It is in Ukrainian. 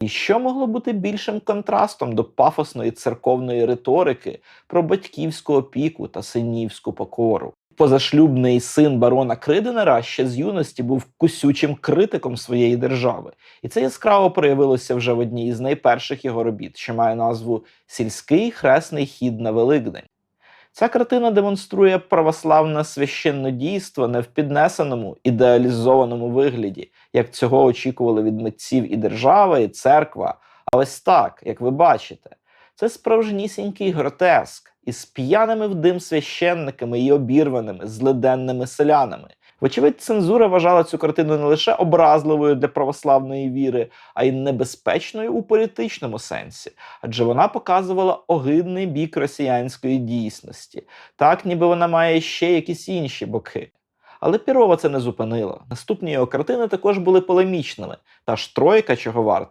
І що могло бути більшим контрастом до пафосної церковної риторики про батьківську опіку та синівську покору? Позашлюбний син барона Криденера ще з юності був кусючим критиком своєї держави, і це яскраво проявилося вже в одній із найперших його робіт, що має назву Сільський хресний хід на Великдень. Ця картина демонструє православне священнодійство не в піднесеному ідеалізованому вигляді, як цього очікували від митців і держава, і церква. А ось так, як ви бачите, це справжнісінький гротеск із п'яними в дим священниками і обірваними злиденними селянами. Вочевидь, цензура вважала цю картину не лише образливою для православної віри, а й небезпечною у політичному сенсі, адже вона показувала огидний бік росіянської дійсності, так ніби вона має ще якісь інші боки. Але Пірова це не зупинило. Наступні його картини також були полемічними, та ж тройка, чого варт,